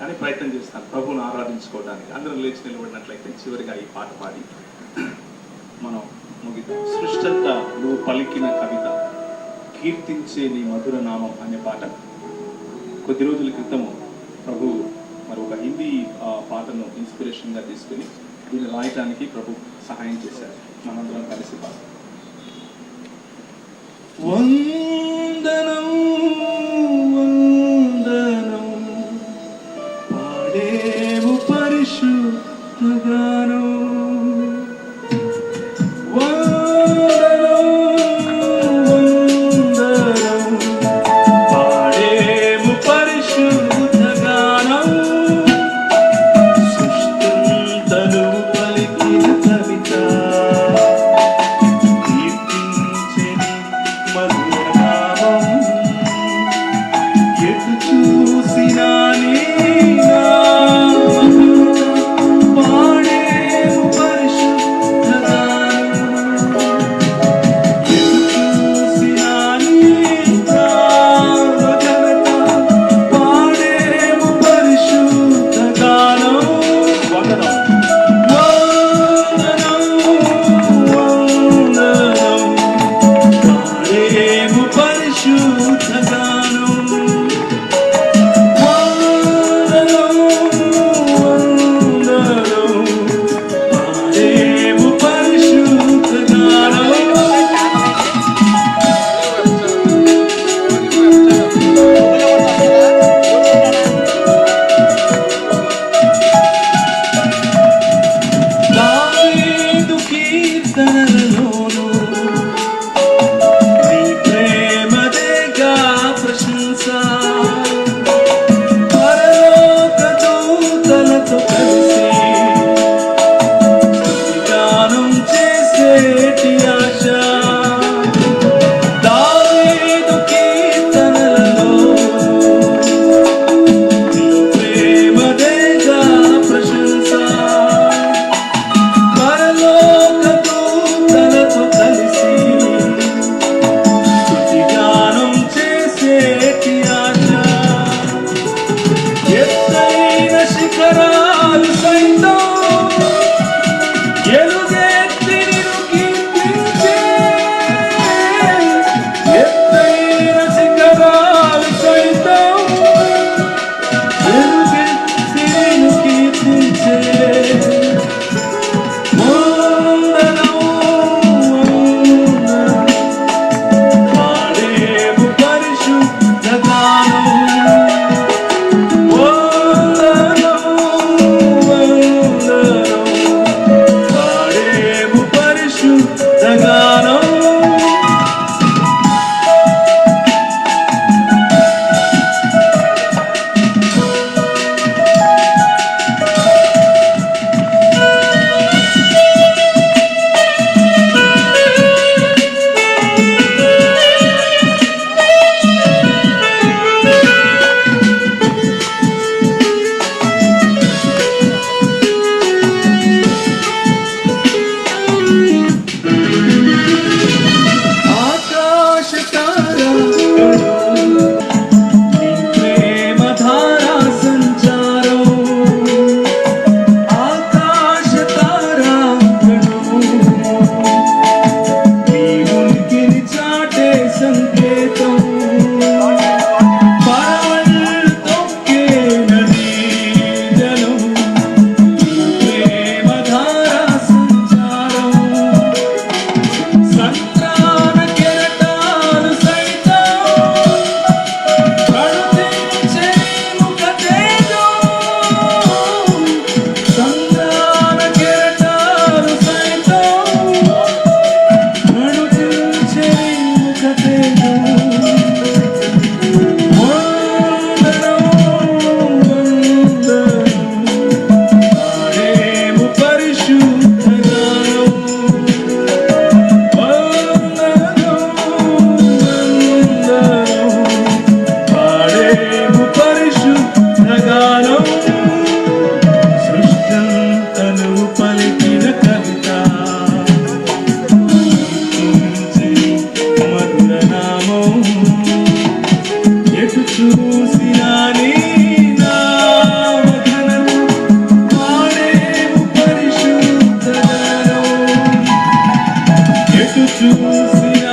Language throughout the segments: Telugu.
కానీ ప్రయత్నం చేస్తాను. ప్రభువును ఆరాధించుకోవడానికి. అందరూ లేచి నిలబడినట్లయితే చివరిగా ఈ పాట పాడి మనం ముగిద్దాం. సృష్టంతా నువ్వు పలికిన కవిత కీర్తించే నీ మధుర నామం అనే పాట. కొద్ది రోజుల క్రితము ప్రభు మరి ఒక హిందీ ఆ, పాటను ఇన్స్పిరేషన్గా తీసుకుని దీన్ని రాయటానికి ప్రభు సహాయం చేశారు. మనందరం కలిసి పాడతాం Yes, te choose.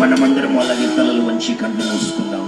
మనమందరం అలాగే తలలు మంచి కంటి మూసుకుందాం.